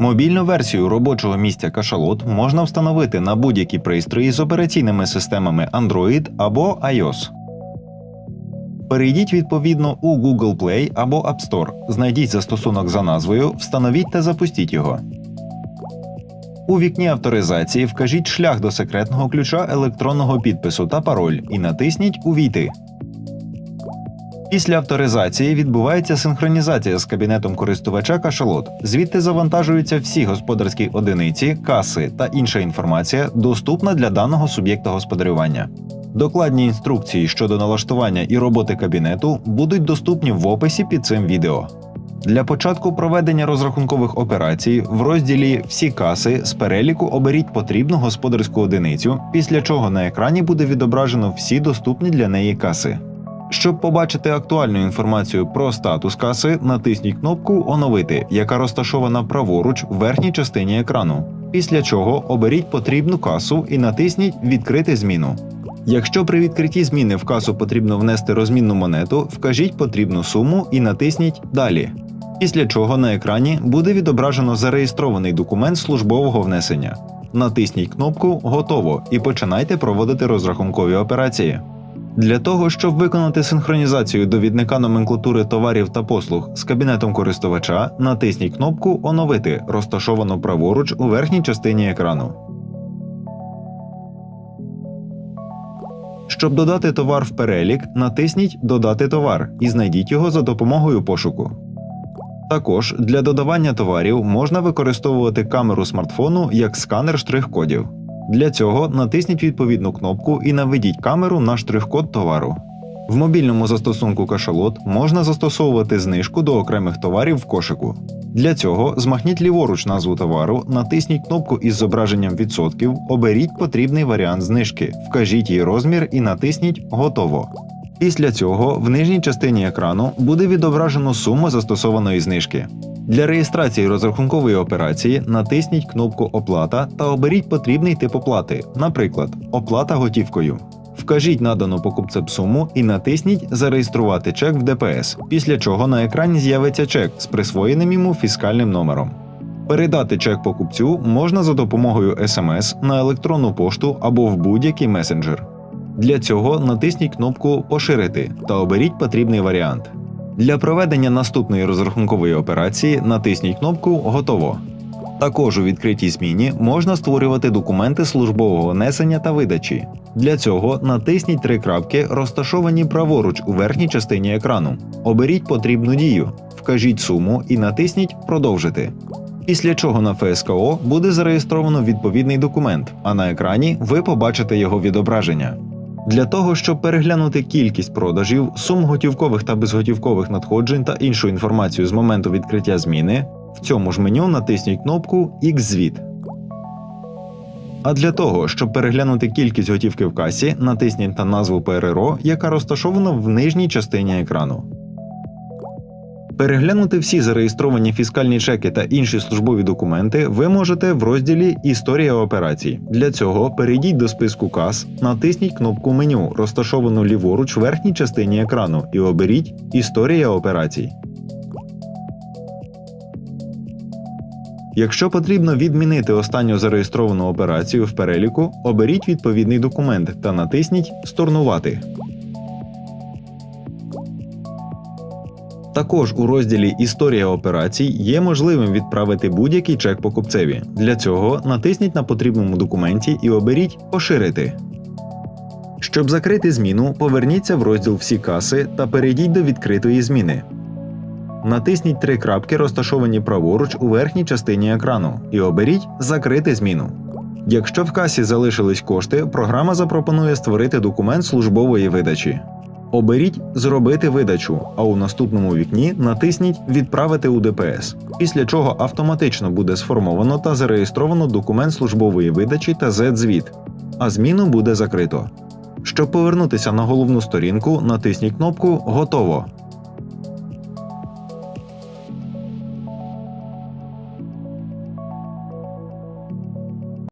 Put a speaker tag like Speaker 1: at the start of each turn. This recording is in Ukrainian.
Speaker 1: Мобільну версію робочого місця кашалот можна встановити на будь-які пристрої з операційними системами Android або iOS. Перейдіть відповідно у Google Play або App Store, знайдіть застосунок за назвою, встановіть та запустіть його. У вікні авторизації вкажіть шлях до секретного ключа електронного підпису та пароль і натисніть Увійти. Після авторизації відбувається синхронізація з кабінетом користувача кашалот. Звідти завантажуються всі господарські одиниці, каси та інша інформація, доступна для даного суб'єкта господарювання. Докладні інструкції щодо налаштування і роботи кабінету будуть доступні в описі під цим відео. Для початку проведення розрахункових операцій в розділі Всі каси з переліку оберіть потрібну господарську одиницю, після чого на екрані буде відображено всі доступні для неї каси. Щоб побачити актуальну інформацію про статус каси, натисніть кнопку Оновити, яка розташована праворуч в верхній частині екрану. Після чого оберіть потрібну касу і натисніть Відкрити зміну. Якщо при відкритті зміни в касу потрібно внести розмінну монету, вкажіть потрібну суму і натисніть Далі. Після чого на екрані буде відображено зареєстрований документ службового внесення. Натисніть кнопку Готово і починайте проводити розрахункові операції. Для того, щоб виконати синхронізацію довідника номенклатури товарів та послуг з кабінетом користувача, натисніть кнопку Оновити, розташовану праворуч у верхній частині екрану. Щоб додати товар в перелік, натисніть Додати товар і знайдіть його за допомогою пошуку. Також для додавання товарів можна використовувати камеру смартфону як сканер штрих-кодів. Для цього натисніть відповідну кнопку і наведіть камеру на штрих-код товару. В мобільному застосунку кашалот можна застосовувати знижку до окремих товарів в кошику. Для цього змахніть ліворуч назву товару, натисніть кнопку із зображенням відсотків, оберіть потрібний варіант знижки, вкажіть її розмір і натисніть Готово. Після цього в нижній частині екрану буде відображено суму застосованої знижки. Для реєстрації розрахункової операції натисніть кнопку Оплата та оберіть потрібний тип оплати, наприклад, оплата готівкою. Вкажіть надану покупцем суму і натисніть Зареєструвати чек в ДПС, після чого на екрані з'явиться чек з присвоєним йому фіскальним номером. Передати чек покупцю можна за допомогою SMS на електронну пошту або в будь-який месенджер. Для цього натисніть кнопку Поширити та оберіть потрібний варіант. Для проведення наступної розрахункової операції натисніть кнопку Готово. Також у відкритій зміні можна створювати документи службового несення та видачі. Для цього натисніть три крапки, розташовані праворуч у верхній частині екрану. Оберіть потрібну дію, вкажіть суму і натисніть Продовжити. Після чого на ФСКО буде зареєстровано відповідний документ, а на екрані ви побачите його відображення. Для того, щоб переглянути кількість продажів, сум готівкових та безготівкових надходжень та іншу інформацію з моменту відкриття зміни, в цьому ж меню натисніть кнопку X-звіт. А для того, щоб переглянути кількість готівки в касі, натисніть на назву ПРРО, яка розташована в нижній частині екрану. Переглянути всі зареєстровані фіскальні чеки та інші службові документи ви можете в розділі Історія операцій. Для цього перейдіть до списку кас, натисніть кнопку меню, розташовану ліворуч в верхній частині екрану, і оберіть Історія операцій. Якщо потрібно відмінити останню зареєстровану операцію в переліку, оберіть відповідний документ та натисніть Сторнувати. Також у розділі Історія операцій є можливим відправити будь-який чек покупцеві. Для цього натисніть на потрібному документі і оберіть Поширити. Щоб закрити зміну, поверніться в розділ Всі каси та перейдіть до відкритої зміни. Натисніть три крапки, розташовані праворуч у верхній частині екрану, і оберіть Закрити зміну. Якщо в касі залишились кошти, програма запропонує створити документ службової видачі. Оберіть Зробити видачу, а у наступному вікні натисніть Відправити у ДПС, після чого автоматично буде сформовано та зареєстровано документ службової видачі та Z-звіт, а зміну буде закрито. Щоб повернутися на головну сторінку, натисніть кнопку Готово